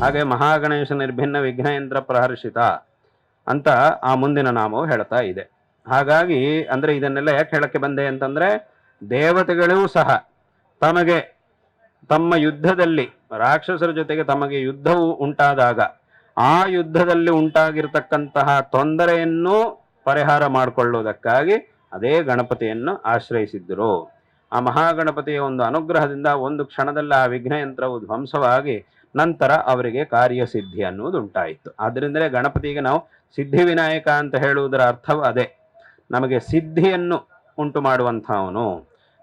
ಹಾಗೆ ಮಹಾಗಣೇಶ ನಿರ್ಭಿನ್ನ ವಿಘ್ನಯಂತ್ರ ಪ್ರಹರ್ಷಿತ ಅಂತ ಆ ಮುಂದಿನ ನಾಮವು ಹೇಳ್ತಾ ಇದೆ. ಹಾಗಾಗಿ ಅಂದ್ರೆ ಇದನ್ನೆಲ್ಲ ಯಾಕೆ ಹೇಳಕ್ಕೆ ಬಂದೆ ಅಂತಂದ್ರೆ ದೇವತೆಗಳೂ ಸಹ ತಮಗೆ ತಮ್ಮ ಯುದ್ಧದಲ್ಲಿ ರಾಕ್ಷಸರ ಜೊತೆಗೆ ತಮಗೆ ಯುದ್ಧವು ಉಂಟಾದಾಗ ಆ ಯುದ್ಧದಲ್ಲಿ ಉಂಟಾಗಿರ್ತಕ್ಕಂತಹ ತೊಂದರೆಯನ್ನು ಪರಿಹಾರ ಮಾಡಿಕೊಳ್ಳುವುದಕ್ಕಾಗಿ ಅದೇ ಗಣಪತಿಯನ್ನು ಆಶ್ರಯಿಸಿದ್ದರು ಆ ಮಹಾಗಣಪತಿಯ ಒಂದು ಅನುಗ್ರಹದಿಂದ ಒಂದು ಕ್ಷಣದಲ್ಲಿ ಆ ವಿಘ್ನ ಯಂತ್ರವು ಧ್ವಂಸವಾಗಿ ನಂತರ ಅವರಿಗೆ ಕಾರ್ಯಸಿದ್ಧಿ ಅನ್ನುವುದು ಉಂಟಾಯಿತು ಆದ್ದರಿಂದಲೇ ಗಣಪತಿಗೆ ನಾವು ಸಿದ್ಧಿ ವಿನಾಯಕ ಅಂತ ಹೇಳುವುದರ ಅರ್ಥವು ಅದೇ. ನಮಗೆ ಸಿದ್ಧಿಯನ್ನು ಉಂಟು ಮಾಡುವಂಥವನು,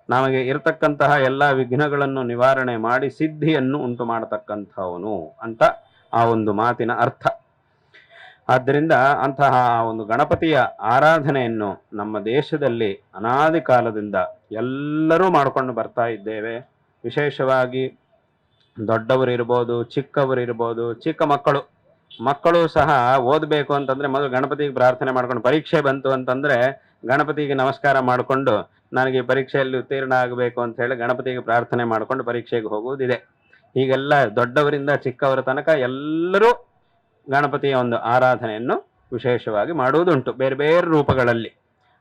ನಮಗೆ ಇರತಕ್ಕಂತಹ ಎಲ್ಲ ವಿಘ್ನಗಳನ್ನು ನಿವಾರಣೆ ಮಾಡಿ ಸಿದ್ಧಿಯನ್ನು ಉಂಟು ಮಾಡತಕ್ಕಂಥವನು ಅಂತ ಆ ಒಂದು ಮಾತಿನ ಅರ್ಥ. ಆದ್ದರಿಂದ ಅಂತಹ ಆ ಒಂದು ಗಣಪತಿಯ ಆರಾಧನೆಯನ್ನು ನಮ್ಮ ದೇಶದಲ್ಲಿ ಅನಾದಿ ಕಾಲದಿಂದ ಎಲ್ಲರೂ ಮಾಡಿಕೊಂಡು ಬರ್ತಾ ಇದ್ದೇವೆ. ವಿಶೇಷವಾಗಿ ದೊಡ್ಡವರಿರ್ಬೋದು, ಚಿಕ್ಕವರಿರ್ಬೋದು, ಚಿಕ್ಕ ಮಕ್ಕಳು. ಮಕ್ಕಳು ಸಹ ಓದಬೇಕು ಅಂತಂದ್ರೆ ಮೊದಲು ಗಣಪತಿಗೆ ಪ್ರಾರ್ಥನೆ ಮಾಡ್ಕೊಂಡು ಪರೀಕ್ಷೆ ಬಂತು ಅಂತಂದ್ರೆ ಗಣಪತಿಗೆ ನಮಸ್ಕಾರ ಮಾಡಿಕೊಂಡು ನನಗೆ ಪರೀಕ್ಷೆಯಲ್ಲಿ ಉತ್ತೀರ್ಣ ಆಗಬೇಕು ಅಂತ ಹೇಳಿ ಗಣಪತಿಗೆ ಪ್ರಾರ್ಥನೆ ಮಾಡಿಕೊಂಡು ಪರೀಕ್ಷೆಗೆ ಹೋಗುವುದಿದೆ. ಹೀಗೆಲ್ಲ ದೊಡ್ಡವರಿಂದ ಚಿಕ್ಕವರ ತನಕ ಎಲ್ಲರೂ ಗಣಪತಿಯ ಒಂದು ಆರಾಧನೆಯನ್ನು ವಿಶೇಷವಾಗಿ ಮಾಡುವುದುಂಟು. ಬೇರೆ ಬೇರೆ ರೂಪಗಳಲ್ಲಿ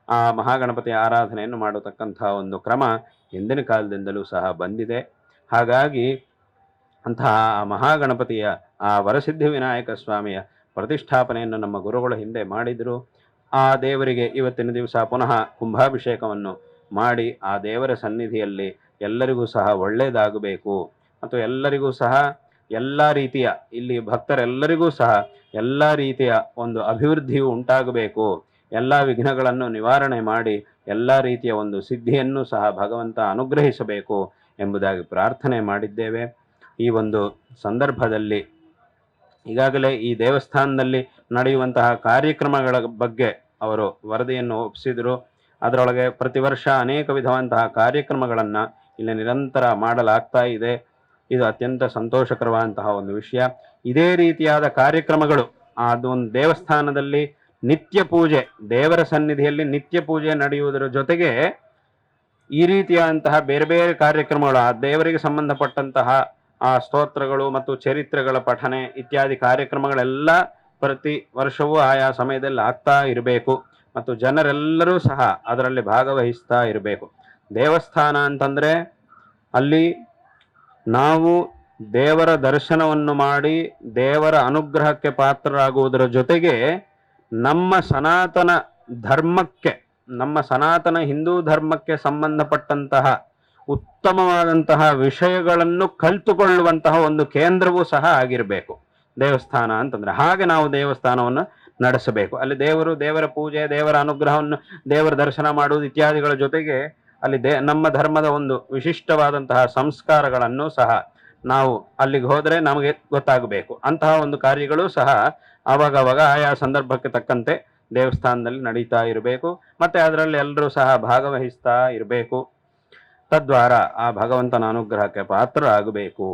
ಆ ಮಹಾಗಣಪತಿಯ ಆರಾಧನೆಯನ್ನು ಮಾಡತಕ್ಕಂತಹ ಒಂದು ಕ್ರಮ ಹಿಂದಿನ ಕಾಲದಿಂದಲೂ ಸಹ ಬಂದಿದೆ. ಹಾಗಾಗಿ ಅಂತಹ ಮಹಾಗಣಪತಿಯ ಆ ವರಸಿದ್ಧಿ ವಿನಾಯಕ ಸ್ವಾಮಿಯ ಪ್ರತಿಷ್ಠಾಪನೆಯನ್ನು ನಮ್ಮ ಗುರುಗಳು ಹಿಂದೆ ಮಾಡಿದರು. ಆ ದೇವರಿಗೆ ಇವತ್ತಿನ ದಿವಸ ಪುನಃ ಕುಂಭಾಭಿಷೇಕವನ್ನು ಮಾಡಿ ಆ ದೇವರ ಸನ್ನಿಧಿಯಲ್ಲಿ ಎಲ್ಲರಿಗೂ ಸಹ ಒಳ್ಳೆಯದಾಗಬೇಕು. ಮತ್ತು ಎಲ್ಲರಿಗೂ ಸಹ ಎಲ್ಲ ರೀತಿಯ ಇಲ್ಲಿ ಭಕ್ತರೆಲ್ಲರಿಗೂ ಸಹ ಎಲ್ಲ ರೀತಿಯ ಒಂದು ಅಭಿವೃದ್ಧಿಯು ಉಂಟಾಗಬೇಕು. ಎಲ್ಲ ವಿಘ್ನಗಳನ್ನು ನಿವಾರಣೆ ಮಾಡಿ ಎಲ್ಲ ರೀತಿಯ ಒಂದು ಸಿದ್ಧಿಯನ್ನು ಸಹ ಭಗವಂತ ಅನುಗ್ರಹಿಸಬೇಕು ಎಂಬುದಾಗಿ ಪ್ರಾರ್ಥನೆ ಮಾಡಿದ್ದೇವೆ. ಈ ಒಂದು ಸಂದರ್ಭದಲ್ಲಿ ಈಗಾಗಲೇ ಈ ದೇವಸ್ಥಾನದಲ್ಲಿ ನಡೆಯುವಂತಹ ಕಾರ್ಯಕ್ರಮಗಳ ಬಗ್ಗೆ ಅವರು ವರದಿಯನ್ನು ಒಪ್ಪಿಸಿದರು. ಅದರೊಳಗೆ ಪ್ರತಿ ವರ್ಷ ಅನೇಕ ವಿಧವಂತಹ ಕಾರ್ಯಕ್ರಮಗಳನ್ನು ಇಲ್ಲಿ ನಿರಂತರ ಮಾಡಲಾಗ್ತಾ ಇದೆ. ಇದು ಅತ್ಯಂತ ಸಂತೋಷಕರವಾದಂತಹ ಒಂದು ವಿಷಯ. ಇದೇ ರೀತಿಯಾದ ಕಾರ್ಯಕ್ರಮಗಳು ಅದೊಂದು ದೇವಸ್ಥಾನದಲ್ಲಿ ನಿತ್ಯ ಪೂಜೆ, ದೇವರ ಸನ್ನಿಧಿಯಲ್ಲಿ ನಿತ್ಯ ಪೂಜೆ ನಡೆಯುವುದರ ಜೊತೆಗೆ ಈ ರೀತಿಯಾದಂತಹ ಬೇರೆ ಬೇರೆ ಕಾರ್ಯಕ್ರಮಗಳು, ಆ ದೇವರಿಗೆ ಸಂಬಂಧಪಟ್ಟಂತಹ ಆ ಸ್ತೋತ್ರಗಳು ಮತ್ತು ಚರಿತ್ರೆಗಳ ಪಠನೆ ಇತ್ಯಾದಿ ಕಾರ್ಯಕ್ರಮಗಳೆಲ್ಲ ಪ್ರತಿ ವರ್ಷವೂ ಆಯಾ ಸಮಯದಲ್ಲಿ ಆಗ್ತಾ ಇರಬೇಕು ಮತ್ತು ಜನರೆಲ್ಲರೂ ಸಹ ಅದರಲ್ಲಿ ಭಾಗವಹಿಸ್ತಾ ಇರಬೇಕು. ದೇವಸ್ಥಾನ ಅಂತಂದರೆ ಅಲ್ಲಿ ನಾವು ದೇವರ ದರ್ಶನವನ್ನು ಮಾಡಿ ದೇವರ ಅನುಗ್ರಹಕ್ಕೆ ಪಾತ್ರರಾಗುವುದರ ಜೊತೆಗೆ ನಮ್ಮ ಸನಾತನ ಧರ್ಮಕ್ಕೆ, ನಮ್ಮ ಸನಾತನ ಹಿಂದೂ ಧರ್ಮಕ್ಕೆ ಸಂಬಂಧಪಟ್ಟಂತಹ ಉತ್ತಮವಾದಂತಹ ವಿಷಯಗಳನ್ನು ಕಲ್ತುಕೊಳ್ಳುವಂತಹ ಒಂದು ಕೇಂದ್ರವೂ ಸಹ ಆಗಿರಬೇಕು. ದೇವಸ್ಥಾನ ಅಂತಂದ್ರೆ ಹಾಗೆ ನಾವು ದೇವಸ್ಥಾನವನ್ನು ನಡೆಸಬೇಕು. ಅಲ್ಲಿ ದೇವರು ದೇವರ ಪೂಜೆ, ದೇವರ ಅನುಗ್ರಹವನ್ನು, ದೇವರ ದರ್ಶನ ಮಾಡುವುದು ಇತ್ಯಾದಿಗಳ ಜೊತೆಗೆ ಅಲ್ಲಿ ದೇ, ನಮ್ಮ ಧರ್ಮದ ಒಂದು ವಿಶಿಷ್ಟವಾದಂತಹ ಸಂಸ್ಕಾರಗಳನ್ನು ಸಹ ನಾವು ಅಲ್ಲಿಗೆ ಹೋದರೆ ನಮಗೆ ಗೊತ್ತಾಗಬೇಕು. ಅಂತಹ ಒಂದು ಕಾರ್ಯಗಳು ಸಹ ಆವಾಗವಾಗ ಆಯಾ ಸಂದರ್ಭಕ್ಕೆ ತಕ್ಕಂತೆ ದೇವಸ್ಥಾನದಲ್ಲಿ ನಡೀತಾ ಇರಬೇಕು. ಮತ್ತೆ ಅದರಲ್ಲಿ ಎಲ್ಲರೂ ಸಹ ಭಾಗವಹಿಸ್ತಾ ಇರಬೇಕು. ತದ್ವಾರ ಆ ಭಗವಂತನ ಅನುಗ್ರಹಕ್ಕೆ ಪಾತ್ರರಾಗಬೇಕು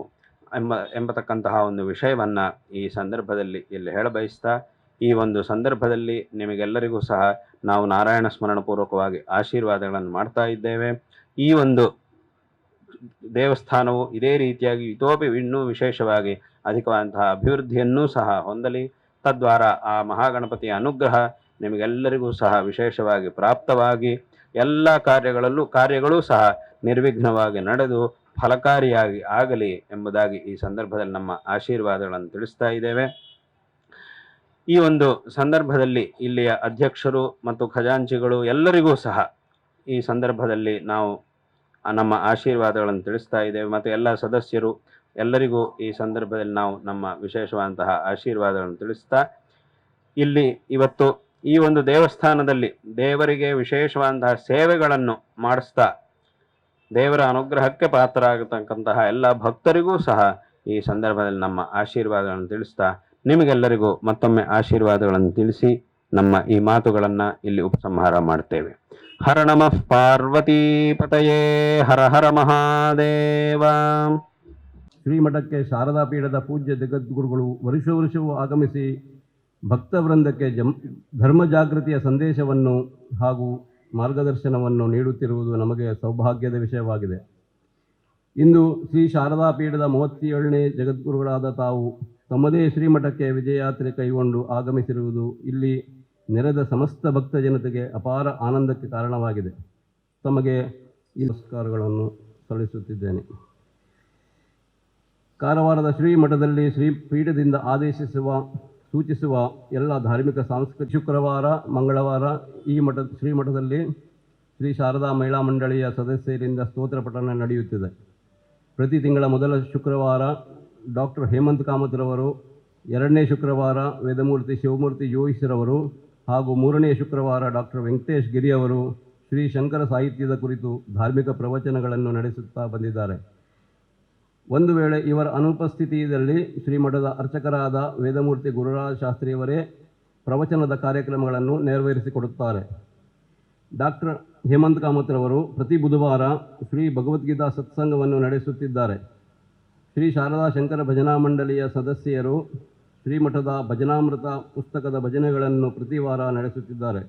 ಎಂಬ, ಎಂಬತಕ್ಕಂತಹ ಒಂದು ವಿಷಯವನ್ನ ಈ ಸಂದರ್ಭದಲ್ಲಿ ಇಲ್ಲಿ ಹೇಳಬಯಸ್ತಾ, ಈ ಒಂದು ಸಂದರ್ಭದಲ್ಲಿ ನಿಮಗೆಲ್ಲರಿಗೂ ಸಹ ನಾವು ನಾರಾಯಣ ಸ್ಮರಣ ಪೂರ್ವಕವಾಗಿ ಆಶೀರ್ವಾದಗಳನ್ನು ಮಾಡ್ತಾ ಇದ್ದೇವೆ. ಈ ಒಂದು ದೇವಸ್ಥಾನವು ಇದೇ ರೀತಿಯಾಗಿ ಇತೋಪಿ ಇನ್ನೂ ವಿಶೇಷವಾಗಿ ಅಧಿಕವಾದಂತಹ ಅಭಿವೃದ್ಧಿಯನ್ನೂ ಸಹ ಹೊಂದಲಿ. ತದ್ವಾರ ಆ ಮಹಾಗಣಪತಿಯ ಅನುಗ್ರಹ ನಿಮಗೆಲ್ಲರಿಗೂ ಸಹ ವಿಶೇಷವಾಗಿ ಪ್ರಾಪ್ತವಾಗಿ ಎಲ್ಲ ಕಾರ್ಯಗಳಲ್ಲೂ ಕಾರ್ಯಗಳು ಸಹ ನಿರ್ವಿಘ್ನವಾಗಿ ನಡೆದು ಫಲಕಾರಿಯಾಗಿ ಆಗಲಿ ಎಂಬುದಾಗಿ ಈ ಸಂದರ್ಭದಲ್ಲಿ ನಮ್ಮ ಆಶೀರ್ವಾದಗಳನ್ನು ತಿಳಿಸ್ತಾ ಇದ್ದೇವೆ. ಈ ಒಂದು ಸಂದರ್ಭದಲ್ಲಿ ಇಲ್ಲಿಯ ಅಧ್ಯಕ್ಷರು ಮತ್ತು ಖಜಾಂಚಿಗಳು ಎಲ್ಲರಿಗೂ ಸಹ ಈ ಸಂದರ್ಭದಲ್ಲಿ ನಾವು ನಮ್ಮ ಆಶೀರ್ವಾದಗಳನ್ನು ತಿಳಿಸ್ತಾ ಇದ್ದೇವೆ ಮತ್ತು ಎಲ್ಲ ಸದಸ್ಯರು ಎಲ್ಲರಿಗೂ ಈ ಸಂದರ್ಭದಲ್ಲಿ ನಾವು ನಮ್ಮ ವಿಶೇಷವಾದಂತಹ ಆಶೀರ್ವಾದಗಳನ್ನು ತಿಳಿಸ್ತಾ ಇಲ್ಲಿ ಇವತ್ತು ಈ ಒಂದು ದೇವಸ್ಥಾನದಲ್ಲಿ ದೇವರಿಗೆ ವಿಶೇಷವಾದಂತಹ ಸೇವೆಗಳನ್ನು ಮಾಡಿಸ್ತಾ ದೇವರ ಅನುಗ್ರಹಕ್ಕೆ ಪಾತ್ರರಾಗತಕ್ಕಂತಹ ಎಲ್ಲ ಭಕ್ತರಿಗೂ ಸಹ ಈ ಸಂದರ್ಭದಲ್ಲಿ ನಮ್ಮ ಆಶೀರ್ವಾದಗಳನ್ನು ತಿಳಿಸ್ತಾ ನಿಮಗೆಲ್ಲರಿಗೂ ಮತ್ತೊಮ್ಮೆ ಆಶೀರ್ವಾದಗಳನ್ನು ತಿಳಿಸಿ ನಮ್ಮ ಈ ಮಾತುಗಳನ್ನು ಇಲ್ಲಿ ಉಪಸಂಹಾರ ಮಾಡ್ತೇವೆ. ಹರ ನಮಃ ಪಾರ್ವತೀಪತಯೇ ಹರ ಹರ ಮಹಾದೇವ. ಶ್ರೀಮಠಕ್ಕೆ ಶಾರದಾ ಪೀಠದ ಪೂಜ್ಯ ಜಗದ್ಗುರುಗಳು ವರ್ಷ ವರ್ಷವೂ ಆಗಮಿಸಿ ಭಕ್ತವೃಂದಕ್ಕೆ ಜಮ್ ಧರ್ಮ ಜಾಗೃತಿಯ ಸಂದೇಶವನ್ನು ಹಾಗೂ ಮಾರ್ಗದರ್ಶನವನ್ನು ನೀಡುತ್ತಿರುವುದು ನಮಗೆ ಸೌಭಾಗ್ಯದ ವಿಷಯವಾಗಿದೆ. ಇಂದು ಶ್ರೀ ಶಾರದಾ ಪೀಠದ ಮೂವತ್ತೇಳನೇ ಜಗದ್ಗುರುಗಳಾದ ತಾವು ತಮ್ಮದೇ ಶ್ರೀಮಠಕ್ಕೆ ವಿಜಯಯಾತ್ರೆ ಕೈಗೊಂಡು ಆಗಮಿಸಿರುವುದು ಇಲ್ಲಿ ನೆರೆದ ಸಮಸ್ತ ಭಕ್ತ ಜನತೆಗೆ ಅಪಾರ ಆನಂದಕ್ಕೆ ಕಾರಣವಾಗಿದೆ. ತಮಗೆ ಈ ನಮಸ್ಕಾರಗಳನ್ನು ಸಲ್ಲಿಸುತ್ತಿದ್ದೇನೆ. ಕಾರವಾರದ ಶ್ರೀಮಠದಲ್ಲಿ ಶ್ರೀ ಪೀಠದಿಂದ ಆದೇಶಿಸುವ ಸೂಚಿಸುವ ಎಲ್ಲ ಧಾರ್ಮಿಕ, ಸಾಂಸ್ಕೃತಿಕ, ಶುಕ್ರವಾರ, ಮಂಗಳವಾರ ಈ ಮಠ ಶ್ರೀಮಠದಲ್ಲಿ ಶ್ರೀ ಶಾರದಾ ಮಹಿಳಾ ಮಂಡಳಿಯ ಸದಸ್ಯರಿಂದ ಸ್ತೋತ್ರ ಪಠಣ ನಡೆಯುತ್ತಿದೆ. ಪ್ರತಿ ತಿಂಗಳ ಮೊದಲ ಶುಕ್ರವಾರ ಡಾಕ್ಟರ್ ಹೇಮಂತ್ ಕಾಮತ್ರವರು, ಎರಡನೇ ಶುಕ್ರವಾರ ವೇದಮೂರ್ತಿ ಶಿವಮೂರ್ತಿ ಜೋಯಿಸ್ರವರು ಹಾಗೂ ಮೂರನೇ ಶುಕ್ರವಾರ ಡಾಕ್ಟರ್ ವೆಂಕಟೇಶ್ ಗಿರಿಯವರು ಶ್ರೀ ಶಂಕರ ಸಾಹಿತ್ಯದ ಕುರಿತು ಧಾರ್ಮಿಕ ಪ್ರವಚನಗಳನ್ನು ನಡೆಸುತ್ತಾ ಬಂದಿದ್ದಾರೆ. ಒಂದು ವೇಳೆ ಇವರ ಅನುಪಸ್ಥಿತಿಯಲ್ಲಿ ಶ್ರೀಮಠದ ಅರ್ಚಕರಾದ ವೇದಮೂರ್ತಿ ಗುರುರಾಜ ಶಾಸ್ತ್ರಿಯವರೇ ಪ್ರವಚನದ ಕಾರ್ಯಕ್ರಮಗಳನ್ನು ನೆರವೇರಿಸಿಕೊಡುತ್ತಾರೆ. ಡಾಕ್ಟರ್ ಹೇಮಂತ್ ಕಾಮತ್ರವರು ಪ್ರತಿ ಬುಧವಾರ ಶ್ರೀ ಭಗವದ್ಗೀತಾ ಸತ್ಸಂಗವನ್ನು ನಡೆಸುತ್ತಿದ್ದಾರೆ. ಶ್ರೀ ಶಾರದಾ ಶಂಕರ ಭಜನಾ ಮಂಡಳಿಯ ಸದಸ್ಯರು ಶ್ರೀಮಠದ ಭಜನಾಮೃತ ಪುಸ್ತಕದ ಭಜನೆಗಳನ್ನು ಪ್ರತಿ ವಾರ ನಡೆಸುತ್ತಿದ್ದಾರೆ.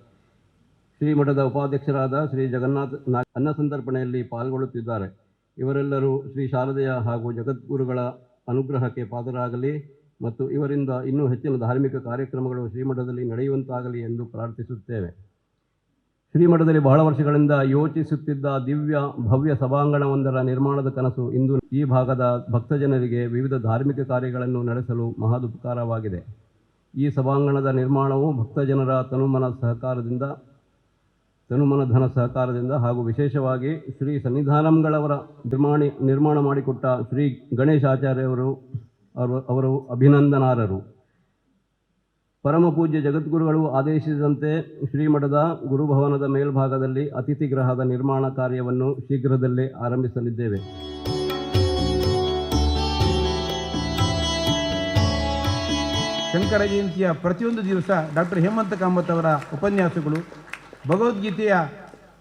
ಶ್ರೀಮಠದ ಉಪಾಧ್ಯಕ್ಷರಾದ ಶ್ರೀ ಜಗನ್ನಾಥ ಅನ್ನ ಸಂದರ್ಪಣೆಯಲ್ಲಿ ಪಾಲ್ಗೊಳ್ಳುತ್ತಿದ್ದಾರೆ. ಇವರೆಲ್ಲರೂ ಶ್ರೀ ಶಾರದೆಯ ಹಾಗೂ ಜಗದ್ಗುರುಗಳ ಅನುಗ್ರಹಕ್ಕೆ ಪಾತ್ರರಾಗಲಿ ಮತ್ತು ಇವರಿಂದ ಇನ್ನೂ ಹೆಚ್ಚಿನ ಧಾರ್ಮಿಕ ಕಾರ್ಯಕ್ರಮಗಳು ಶ್ರೀಮಠದಲ್ಲಿ ನಡೆಯುವಂತಾಗಲಿ ಎಂದು ಪ್ರಾರ್ಥಿಸುತ್ತೇವೆ. ಶ್ರೀಮಠದಲ್ಲಿ ಬಹಳ ವರ್ಷಗಳಿಂದ ಯೋಚಿಸುತ್ತಿದ್ದ ದಿವ್ಯ, ಭವ್ಯ ಸಭಾಂಗಣವೊಂದರ ನಿರ್ಮಾಣದ ಕನಸು ಇಂದು ಈ ಭಾಗದ ಭಕ್ತಜನರಿಗೆ ವಿವಿಧ ಧಾರ್ಮಿಕ ಕಾರ್ಯಗಳನ್ನು ನಡೆಸಲು ಮಹದುಪಕಾರವಾಗಿದೆ. ಈ ಸಭಾಂಗಣದ ನಿರ್ಮಾಣವು ಭಕ್ತಜನರ ತನುಮನ ಸಹಕಾರದಿಂದ ತನುಮನ ಧನ ಸಹಕಾರದಿಂದ ಹಾಗೂ ವಿಶೇಷವಾಗಿ ಶ್ರೀ ಸನ್ನಿಧಾನಂಗಳವರ ನಿರ್ಮಾಣಿ, ನಿರ್ಮಾಣ ಮಾಡಿಕೊಟ್ಟ ಶ್ರೀ ಗಣೇಶಾಚಾರ್ಯವರು ಅವರು ಅವರು ಅಭಿನಂದನಾರರು. ಪರಮ ಪೂಜ್ಯ ಜಗದ್ಗುರುಗಳು ಆದೇಶಿಸಿದಂತೆ ಶ್ರೀಮಠದ ಗುರುಭವನದ ಮೇಲ್ಭಾಗದಲ್ಲಿ ಅತಿಥಿ ಗೃಹದ ನಿರ್ಮಾಣ ಕಾರ್ಯವನ್ನು ಶೀಘ್ರದಲ್ಲೇ ಆರಂಭಿಸಲಿದ್ದೇವೆ. ಶಂಕರ ಜಯಂತಿಯ ಪ್ರತಿಯೊಂದು ದಿವಸ ಡಾಕ್ಟರ್ ಹೇಮಂತ ಕಾಮತ್ ಅವರ ಉಪನ್ಯಾಸಗಳು ಭಗವದ್ಗೀತೆಯ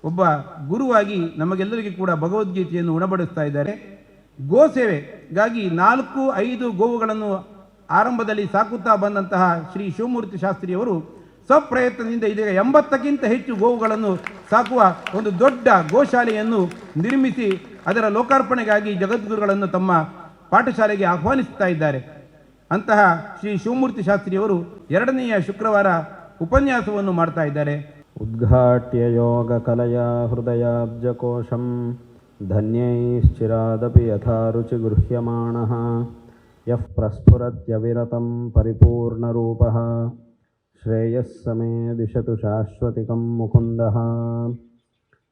ಒಬ್ಬ ಗುರುವಾಗಿ ನಮಗೆಲ್ಲರಿಗೂ ಕೂಡ ಭಗವದ್ಗೀತೆಯನ್ನು ಉಣಬಡಿಸ್ತಾ ಇದ್ದಾರೆ. ಗೋ ಸೇವೆಗಾಗಿ ನಾಲ್ಕು ಐದು ಗೋವುಗಳನ್ನು ಆರಂಭದಲ್ಲಿ ಸಾಕುತ್ತಾ ಬಂದಂತಹ ಶ್ರೀ ಶಿವಮೂರ್ತಿ ಶಾಸ್ತ್ರಿಯವರು ಸ್ವಪ್ರಯತ್ನದಿಂದ ಇದೀಗ ಎಂಬತ್ತಕ್ಕಿಂತ ಹೆಚ್ಚು ಗೋವುಗಳನ್ನು ಸಾಕುವ ಒಂದು ದೊಡ್ಡ ಗೋಶಾಲೆಯನ್ನು ನಿರ್ಮಿಸಿ ಅದರ ಲೋಕಾರ್ಪಣೆಗಾಗಿ ಜಗದ್ಗುರುಗಳನ್ನು ತಮ್ಮ ಪಾಠಶಾಲೆಗೆ ಆಹ್ವಾನಿಸ್ತಾ ಇದ್ದಾರೆ. ಅಂತಹ ಶ್ರೀ ಶಿವಮೂರ್ತಿ ಶಾಸ್ತ್ರಿಯವರು ಎರಡನೆಯ ಶುಕ್ರವಾರ ಉಪನ್ಯಾಸವನ್ನು ಮಾಡ್ತಾ ಇದ್ದಾರೆ. उद्घाट्य योगकलया हृदयाब्जकोशं धन्यैश्चिरादपि यथा रुचिगृह्यमाणः यः प्रस्फुरत्यविरतं परिपूर्णरूपः श्रेयः समे दिशतु शाश्वतिकं मुकुन्दः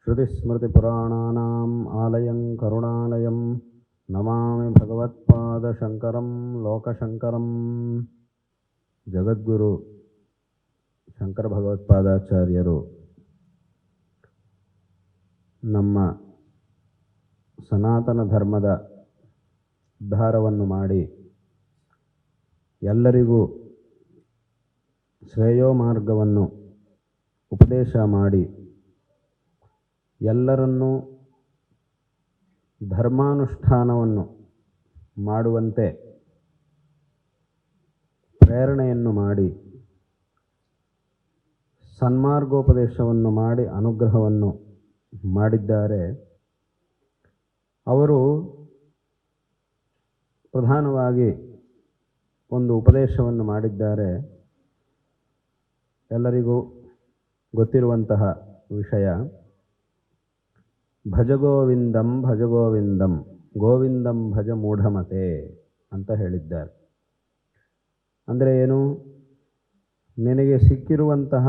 श्रुतिस्मृतिपुराणानाम् आलयं करुणालयं नमामि भगवत्पादशङ्करं लोकशङ्करं जगद्गुरु ಶಂಕರ ಭಗವತ್ಪಾದಾಚಾರ್ಯರು ನಮ್ಮ ಸನಾತನ ಧರ್ಮದ ಉದ್ಧಾರವನ್ನು ಮಾಡಿ ಎಲ್ಲರಿಗೂ ಶ್ರೇಯೋ ಮಾರ್ಗವನ್ನು ಉಪದೇಶ ಮಾಡಿ ಎಲ್ಲರನ್ನೂ ಧರ್ಮಾನುಷ್ಠಾನವನ್ನು ಮಾಡುವಂತೆ ಪ್ರೇರಣೆಯನ್ನು ಮಾಡಿ ಸನ್ಮಾರ್ಗೋಪದೇಶವನ್ನು ಮಾಡಿ ಅನುಗ್ರಹವನ್ನು ಮಾಡಿದ್ದಾರೆ. ಅವರು ಪ್ರಧಾನವಾಗಿ ಒಂದು ಉಪದೇಶವನ್ನು ಮಾಡಿದ್ದಾರೆ. ಎಲ್ಲರಿಗೂ ಗೊತ್ತಿರುವಂತಹ ವಿಷಯ, ಭಜಗೋವಿಂದಂ ಭಜಗೋವಿಂದಂ, ಗೋವಿಂದಂ ಭಜ ಮೂಢಮತೆ ಅಂತ ಹೇಳಿದ್ದಾರೆ. ಅಂದರೆ ಏನು? ನಿನಗೆ ಸಿಕ್ಕಿರುವಂತಹ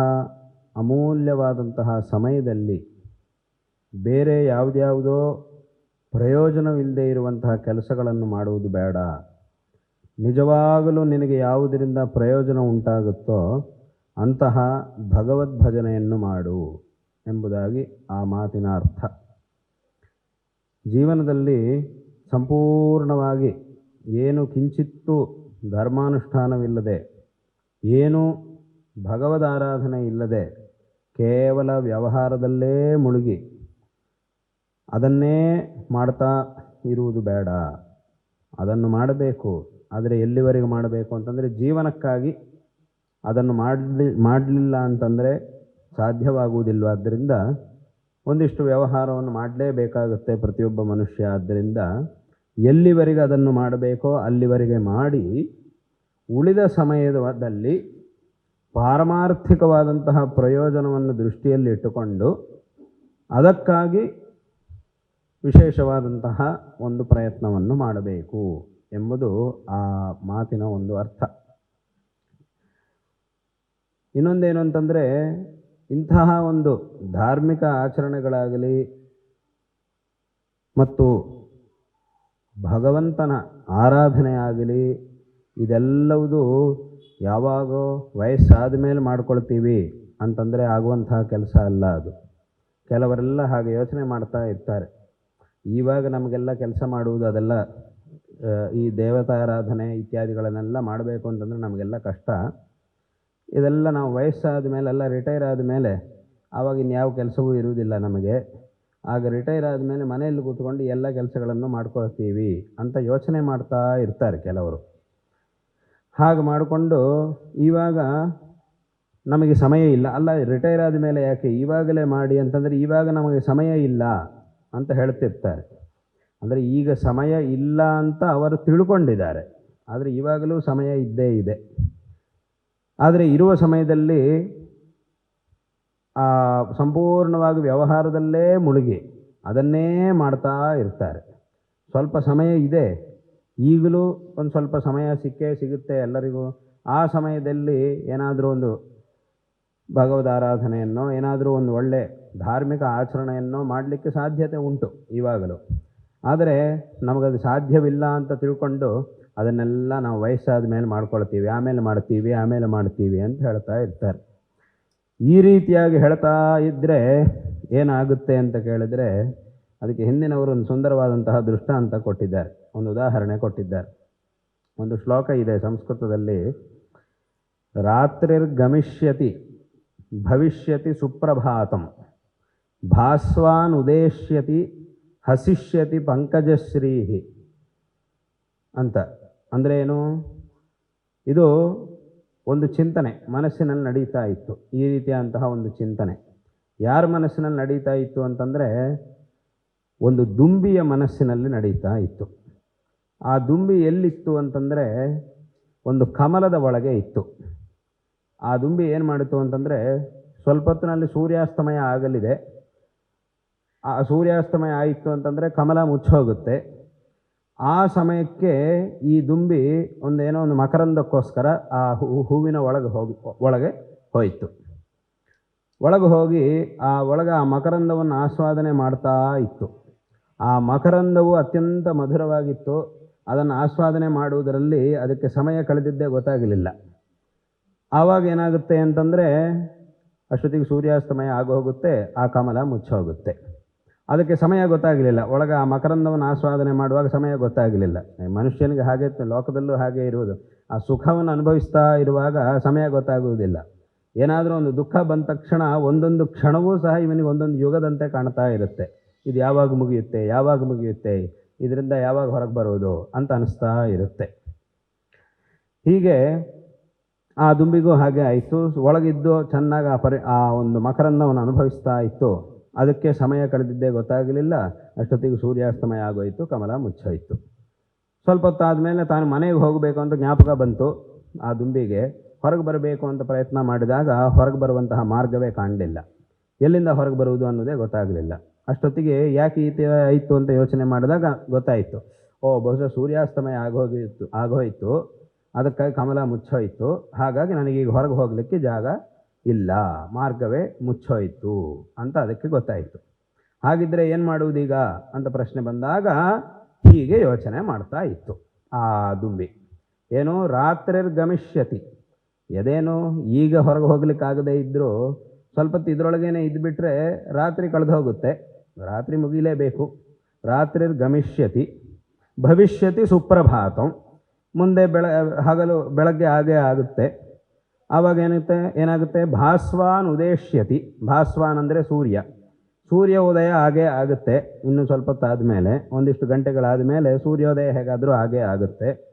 ಅಮೂಲ್ಯವಾದಂತಹ ಸಮಯದಲ್ಲಿ ಬೇರೆ ಯಾವುದ್ಯಾವುದೋ ಪ್ರಯೋಜನವಿಲ್ಲದೆ ಇರುವಂತಹ ಕೆಲಸಗಳನ್ನು ಮಾಡುವುದು ಬೇಡ. ನಿಜವಾಗಲೂ ನಿನಗೆ ಯಾವುದರಿಂದ ಪ್ರಯೋಜನ ಉಂಟಾಗುತ್ತೋ ಅಂತಹ ಭಗವದ್ಭಜನೆಯನ್ನು ಮಾಡು ಎಂಬುದಾಗಿ ಆ ಮಾತಿನ ಅರ್ಥ. ಜೀವನದಲ್ಲಿ ಸಂಪೂರ್ಣವಾಗಿ ಏನು ಕಿಂಚಿತ್ತೂ ಧರ್ಮಾನುಷ್ಠಾನವಿಲ್ಲದೆ, ಏನು ಭಗವದಾರಾಧನೆ ಇಲ್ಲದೆ ಕೇವಲ ವ್ಯವಹಾರದಲ್ಲೇ ಮುಳುಗಿ ಅದನ್ನೇ ಮಾಡ್ತಾ ಇರುವುದು ಬೇಡ. ಅದನ್ನು ಮಾಡಬೇಕು, ಆದರೆ ಎಲ್ಲಿವರೆಗೆ ಮಾಡಬೇಕು ಅಂತಂದರೆ ಜೀವನಕ್ಕಾಗಿ. ಅದನ್ನು ಮಾಡಲಿ, ಮಾಡಲಿಲ್ಲ ಅಂತಂದರೆ ಸಾಧ್ಯವಾಗುವುದಿಲ್ಲವಾದ್ದರಿಂದ ಒಂದಿಷ್ಟು ವ್ಯವಹಾರವನ್ನು ಮಾಡಲೇಬೇಕಾಗುತ್ತೆ ಪ್ರತಿಯೊಬ್ಬ ಮನುಷ್ಯ. ಆದ್ದರಿಂದ ಎಲ್ಲಿವರೆಗೆ ಅದನ್ನು ಮಾಡಬೇಕೋ ಅಲ್ಲಿವರೆಗೆ ಮಾಡಿ ಉಳಿದ ಸಮಯದಲ್ಲಿ ಪಾರಮಾರ್ಥಿಕವಾದಂತಹ ಪ್ರಯೋಜನವನ್ನು ದೃಷ್ಟಿಯಲ್ಲಿ ಇಟ್ಟುಕೊಂಡು ಅದಕ್ಕಾಗಿ ವಿಶೇಷವಾದಂತಹ ಒಂದು ಪ್ರಯತ್ನವನ್ನು ಮಾಡಬೇಕು ಎಂಬುದು ಆ ಮಾತಿನ ಒಂದು ಅರ್ಥ. ಇನ್ನೊಂದೇನು ಅಂತಂದರೆ ಇಂತಹ ಒಂದು ಧಾರ್ಮಿಕ ಆಚರಣೆಗಳಾಗಲಿ ಮತ್ತು ಭಗವಂತನ ಆರಾಧನೆ ಆಗಲಿ ಇದೆಲ್ಲವುದು ಯಾವಾಗೋ ವಯಸ್ಸಾದ ಮೇಲೆ ಮಾಡ್ಕೊಳ್ತೀವಿ ಅಂತಂದರೆ ಆಗುವಂತಹ ಕೆಲಸ ಅಲ್ಲ ಅದು. ಕೆಲವರೆಲ್ಲ ಹಾಗೆ ಯೋಚನೆ ಮಾಡ್ತಾ ಇರ್ತಾರೆ. ಇವಾಗ ನಮಗೆಲ್ಲ ಕೆಲಸ ಮಾಡುವುದು ಅದೆಲ್ಲ ಈ ದೇವತಾರಾಧನೆ ಇತ್ಯಾದಿಗಳನ್ನೆಲ್ಲ ಮಾಡಬೇಕು ಅಂತಂದರೆ ನಮಗೆಲ್ಲ ಕಷ್ಟ. ಇದೆಲ್ಲ ನಾವು ವಯಸ್ಸಾದ ಮೇಲೆಲ್ಲ ರಿಟೈರ್ ಆದ ಮೇಲೆ ಆವಾಗ ಇನ್ಯಾವ ಕೆಲಸವೂ ಇರುವುದಿಲ್ಲ ನಮಗೆ. ಆಗ ರಿಟೈರ್ ಆದಮೇಲೆ ಮನೆಯಲ್ಲಿ ಕೂತ್ಕೊಂಡು ಎಲ್ಲ ಕೆಲಸಗಳನ್ನು ಮಾಡ್ಕೊಳ್ತೀವಿ ಅಂತ ಯೋಚನೆ ಮಾಡ್ತಾ ಇರ್ತಾರೆ ಕೆಲವರು. ಹಾಗೆ ಮಾಡಿಕೊಂಡು ಇವಾಗ ನಮಗೆ ಸಮಯ ಇಲ್ಲ. ಅಲ್ಲ ರಿಟೈರ್ ಆದ ಮೇಲೆ ಯಾಕೆ? ಇವಾಗಲೇ ಮಾಡಿ ಅಂತಂದರೆ ಇವಾಗ ನಮಗೆ ಸಮಯ ಇಲ್ಲ ಅಂತ ಹೇಳ್ತಿರ್ತಾರೆ. ಅಂದರೆ ಈಗ ಸಮಯ ಇಲ್ಲ ಅಂತ ಅವರು ತಿಳ್ಕೊಂಡಿದ್ದಾರೆ. ಆದರೆ ಇವಾಗಲೂ ಸಮಯ ಇದ್ದೇ ಇದೆ. ಆದರೆ ಇರುವ ಸಮಯದಲ್ಲಿ ಸಂಪೂರ್ಣವಾಗಿ ವ್ಯವಹಾರದಲ್ಲೇ ಮುಳುಗಿ ಅದನ್ನೇ ಮಾಡ್ತಾ ಇರ್ತಾರೆ. ಸ್ವಲ್ಪ ಸಮಯ ಇದೆ. ಈಗಲೂ ಒಂದು ಸ್ವಲ್ಪ ಸಮಯ ಸಿಕ್ಕೇ ಸಿಗುತ್ತೆ ಎಲ್ಲರಿಗೂ. ಆ ಸಮಯದಲ್ಲಿ ಏನಾದರೂ ಒಂದು ಭಗವದ್ ಆರಾಧನೆಯನ್ನು, ಏನಾದರೂ ಒಂದು ಒಳ್ಳೆ ಧಾರ್ಮಿಕ ಆಚರಣೆಯನ್ನು ಮಾಡಲಿಕ್ಕೆ ಸಾಧ್ಯತೆ ಉಂಟು ಇವಾಗಲೂ. ಆದರೆ ನಮಗದು ಸಾಧ್ಯವಿಲ್ಲ ಅಂತ ತಿಳ್ಕೊಂಡು ಅದನ್ನೆಲ್ಲ ನಾವು ವಯಸ್ಸಾದ ಮೇಲೆ ಮಾಡ್ಕೊಳ್ತೀವಿ, ಆಮೇಲೆ ಮಾಡ್ತೀವಿ ಆಮೇಲೆ ಮಾಡ್ತೀವಿ ಅಂತ ಹೇಳ್ತಾ ಇರ್ತಾರೆ. ಈ ರೀತಿಯಾಗಿ ಹೇಳ್ತಾ ಇದ್ದರೆ ಏನಾಗುತ್ತೆ ಅಂತ ಕೇಳಿದರೆ ಅದಕ್ಕೆ ಹಿಂದಿನವರು ಒಂದು ಸುಂದರವಾದಂತಹ ದೃಷ್ಟಾಂತ ಕೊಟ್ಟಿದ್ದಾರೆ. ಒಂದು ಉದಾಹರಣೆ ಕೊಟ್ಟಿದ್ದಾರೆ. ಒಂದು ಶ್ಲೋಕ ಇದೆ ಸಂಸ್ಕೃತದಲ್ಲಿ ರಾತ್ರಿರ್ಗಮಿಷ್ಯತಿ ಭವಿಷ್ಯತಿ ಸುಪ್ರಭಾತಂ, ಭಾಸ್ವಾನ್ ಉದೇಶ್ಯತಿ, ಹಸಿಷ್ಯತಿ ಪಂಕಜಶ್ರೀಹಿ ಅಂತ. ಅಂದರೆ ಏನು? ಇದು ಒಂದು ಚಿಂತನೆ, ಮನಸ್ಸಿನಲ್ಲಿ ನಡೀತಾ ಇತ್ತು. ಈ ರೀತಿಯಾದಂತಹ ಒಂದು ಚಿಂತನೆ. ಯಾರ ಮನಸ್ಸಿನಲ್ಲಿ ನಡೀತಾ ಇತ್ತು ಅಂತಂದರೆ ಒಂದು ದುಂಬಿಯ ಮನಸ್ಸಿನಲ್ಲಿ ನಡೀತಾ ಇತ್ತು. ಆ ದುಂಬಿ ಎಲ್ಲಿತ್ತು ಅಂತಂದರೆ ಒಂದು ಕಮಲದ ಒಳಗೆ ಇತ್ತು. ಆ ದುಂಬಿ ಏನು ಮಾಡಿತು ಅಂತಂದರೆ ಸ್ವಲ್ಪ ಹೊತ್ತಿನಲ್ಲಿ ಸೂರ್ಯಾಸ್ತಮಯ ಆಗಲಿದೆ. ಆ ಸೂರ್ಯಾಸ್ತಮಯ ಆಯಿತು ಅಂತಂದರೆ ಕಮಲ ಮುಚ್ಚೋಗುತ್ತೆ. ಆ ಸಮಯಕ್ಕೆ ಈ ದುಂಬಿ ಒಂದೇನೋ ಒಂದು ಮಕರಂದಕ್ಕೋಸ್ಕರ ಆ ಹೂವಿನ ಒಳಗೆ ಹೋಗಿ, ಒಳಗೆ ಹೋಯಿತು. ಒಳಗೆ ಹೋಗಿ ಆ, ಒಳಗೆ ಆ ಮಕರಂದವನ್ನು ಆಸ್ವಾದನೆ ಮಾಡ್ತಾ ಇತ್ತು. ಆ ಮಕರಂದವು ಅತ್ಯಂತ ಮಧುರವಾಗಿತ್ತು. ಅದನ್ನು ಆಸ್ವಾದನೆ ಮಾಡುವುದರಲ್ಲಿ ಅದಕ್ಕೆ ಸಮಯ ಕಳೆದಿದ್ದೇ ಗೊತ್ತಾಗಲಿಲ್ಲ. ಆವಾಗ ಏನಾಗುತ್ತೆ ಅಂತಂದರೆ ಅಷ್ಟೊತ್ತಿಗೆ ಸೂರ್ಯಾಸ್ತಮಯ ಆಗೋಗುತ್ತೆ ಆ ಕಮಲ ಮುಚ್ಚೋಗುತ್ತೆ ಅದಕ್ಕೆ ಸಮಯ ಗೊತ್ತಾಗಲಿಲ್ಲ. ಒಳಗೆ ಆ ಮಕರಂದವನ್ನು ಆಸ್ವಾದನೆ ಮಾಡುವಾಗ ಸಮಯ ಗೊತ್ತಾಗಲಿಲ್ಲ. ಮನುಷ್ಯನಿಗೆ ಹಾಗೆ, ಲೋಕದಲ್ಲೂ ಹಾಗೆ ಇರುವುದು. ಆ ಸುಖವನ್ನು ಅನುಭವಿಸ್ತಾ ಇರುವಾಗ ಸಮಯ ಗೊತ್ತಾಗುವುದಿಲ್ಲ. ಏನಾದರೂ ಒಂದು ದುಃಖ ಬಂದ ತಕ್ಷಣ ಒಂದೊಂದು ಕ್ಷಣವೂ ಸಹ ಇವನಿಗೆ ಒಂದೊಂದು ಯುಗದಂತೆ ಕಾಣ್ತಾ ಇರುತ್ತೆ. ಇದು ಯಾವಾಗ ಮುಗಿಯುತ್ತೆ? ಯಾವಾಗ ಮುಗಿಯುತ್ತೆ? ಇದರಿಂದ ಯಾವಾಗ ಹೊರಗೆ ಬರೋದು ಅಂತ ಅನಿಸ್ತಾ ಇರುತ್ತೆ. ಹೀಗೆ ಆ ದುಂಬಿಗೂ ಹಾಗೆ ಆಯಿತು. ಒಳಗಿದ್ದು ಚೆನ್ನಾಗಿ ಆ ಪರಿ, ಆ ಒಂದು ಮಕರಂದವನ್ನು ಅನುಭವಿಸ್ತಾ ಇತ್ತು. ಅದಕ್ಕೆ ಸಮಯ ಕಳೆದಿದ್ದೇ ಗೊತ್ತಾಗಲಿಲ್ಲ. ಅಷ್ಟೊತ್ತಿಗೆ ಸೂರ್ಯಾಸ್ತಮಯ ಆಗೋಯಿತು, ಕಮಲ ಮುಚ್ಚೋಯಿತು. ಸ್ವಲ್ಪ ಹೊತ್ತಾದಮೇಲೆ ತಾನು ಮನೆಗೆ ಹೋಗಬೇಕು ಅಂತ ಜ್ಞಾಪಕ ಬಂತು ಆ ದುಂಬಿಗೆ. ಹೊರಗೆ ಬರಬೇಕು ಅಂತ ಪ್ರಯತ್ನ ಮಾಡಿದಾಗ ಹೊರಗೆ ಬರುವಂತಹ ಮಾರ್ಗವೇ ಕಾಣಲಿಲ್ಲ. ಎಲ್ಲಿಂದ ಹೊರಗೆ ಬರುವುದು ಅನ್ನೋದೇ ಗೊತ್ತಾಗಲಿಲ್ಲ. ಅಷ್ಟೊತ್ತಿಗೆ ಯಾಕೆ ಈ ಥರ ಆಯಿತು ಅಂತ ಯೋಚನೆ ಮಾಡಿದಾಗ ಗೊತ್ತಾಯಿತು. ಓ, ಬಹುಶಃ ಸೂರ್ಯಾಸ್ತಮಯ ಆಗೋಗಿತ್ತು, ಆಗೋಯಿತು. ಅದಕ್ಕಾಗಿ ಕಮಲ ಮುಚ್ಚೋಯಿತು. ಹಾಗಾಗಿ ನನಗೀಗ ಹೊರಗೆ ಹೋಗಲಿಕ್ಕೆ ಜಾಗ ಇಲ್ಲ, ಮಾರ್ಗವೇ ಮುಚ್ಚೋಯಿತು ಅಂತ ಅದಕ್ಕೆ ಗೊತ್ತಾಯಿತು. ಹಾಗಿದ್ರೆ ಏನು ಮಾಡುವುದೀಗ ಅಂತ ಪ್ರಶ್ನೆ ಬಂದಾಗ ಹೀಗೆ ಯೋಚನೆ ಮಾಡ್ತಾ ಇತ್ತು. ಆ ದುಂಬಿ, ಏನು ರಾತ್ರಿರ್ ಗಮಿಷ್ಯತಿ. ಎದೇನು ಈಗ ಹೊರಗೆ ಹೋಗ್ಲಿಕ್ಕಾಗದೇ ಇದ್ದರೂ ಸ್ವಲ್ಪ ಇದರೊಳಗೇನೆ ಇದ್ದುಬಿಟ್ರೆ ರಾತ್ರಿ ಕಳೆದು ಹೋಗುತ್ತೆ. ರಾತ್ರಿ ಮುಗಿಲೇಬೇಕು. ರಾತ್ರಿ ಗಮಿಷ್ಯತಿ. ಭವಿಷ್ಯತಿ ಸುಪ್ರಭಾತಂ. ಮುಂದೆ ಬೆಳ, ಹಗಲು ಬೆಳಗ್ಗೆ ಹಾಗೆ ಆಗುತ್ತೆ. ಆವಾಗ ಏನಾಗುತ್ತೆ ಏನಾಗುತ್ತೆ? ಭಾಸ್ವಾನ್ ಉದೇಶ್ಯತಿ. ಭಾಸ್ವಾನ್ ಅಂದರೆ ಸೂರ್ಯ. ಸೂರ್ಯ ಉದಯ ಹಾಗೆ ಆಗುತ್ತೆ. ಇನ್ನು ಸ್ವಲ್ಪ ಹೊತ್ತಾದ ಮೇಲೆ ಒಂದಿಷ್ಟು ಗಂಟೆಗಳಾದ ಮೇಲೆ ಸೂರ್ಯೋದಯ ಹೇಗಾದರೂ ಹಾಗೆ ಆಗುತ್ತೆ.